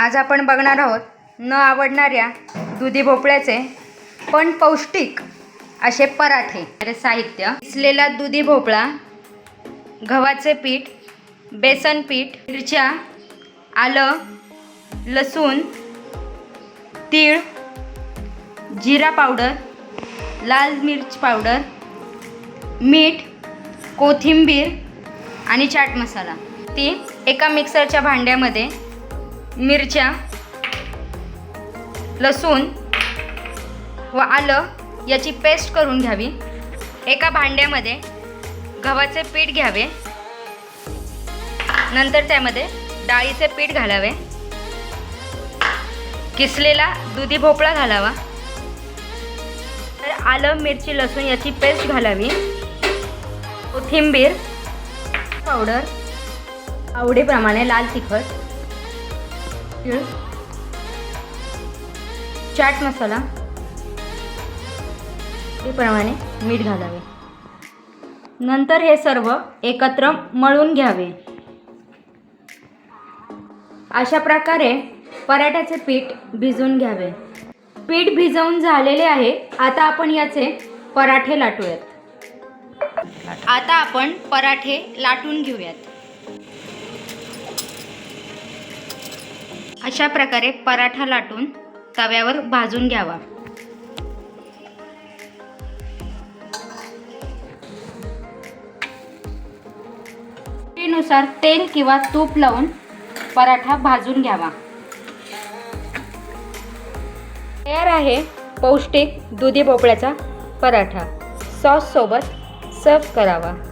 आज आपण बघणार आहोत न आवडणाऱ्या दुधी भोपळ्याचे पण पौष्टिक असे पराठे. साहित्य. किसलेला दुधी भोपळा गव्हाचे पीठ बेसन पीठ मिरच्या आलं लसूण तीळ जिरा पावडर लाल मिर्च पावडर मीठ कोथिंबीर आणि चाट मसाला. ती एका मिक्सरच्या भांड्यामध्ये मिरच्या लसूण व आलं याची पेस्ट करून घ्यावी. एका भांड्यामध्ये गव्हाचे पीठ घ्यावे. नंतर त्यामध्ये डाळीचे पीठ घालावे. किसलेला दुधी भोपळा घालावा. तर आलं मिरची लसूण याची पेस्ट घालावी. कोथिंबीर पावडर आवडीप्रमाणे लाल तिखट. चाट मसाला प्रमाणे मीठ घालावे. नंतर हे सर्व एकत्र मळून घ्यावे. अशा प्रकारे पराठ्याचे पीठ भिजवून घ्यावे. पीठ भिजवून झालेले आहे. आता आपण याचे पराठे लाटूयात. आता आपण पराठे लाटून घेऊयात. अशा प्रकारे पराठा लाटून तव्यावर भाजून घ्यावा. नुसार तेल किंवा तूप लावून पराठा भाजून घ्यावा. तयार आहे पौष्टिक दुधी भोपळ्याचा पराठा. सॉससोबत सर्व करावा.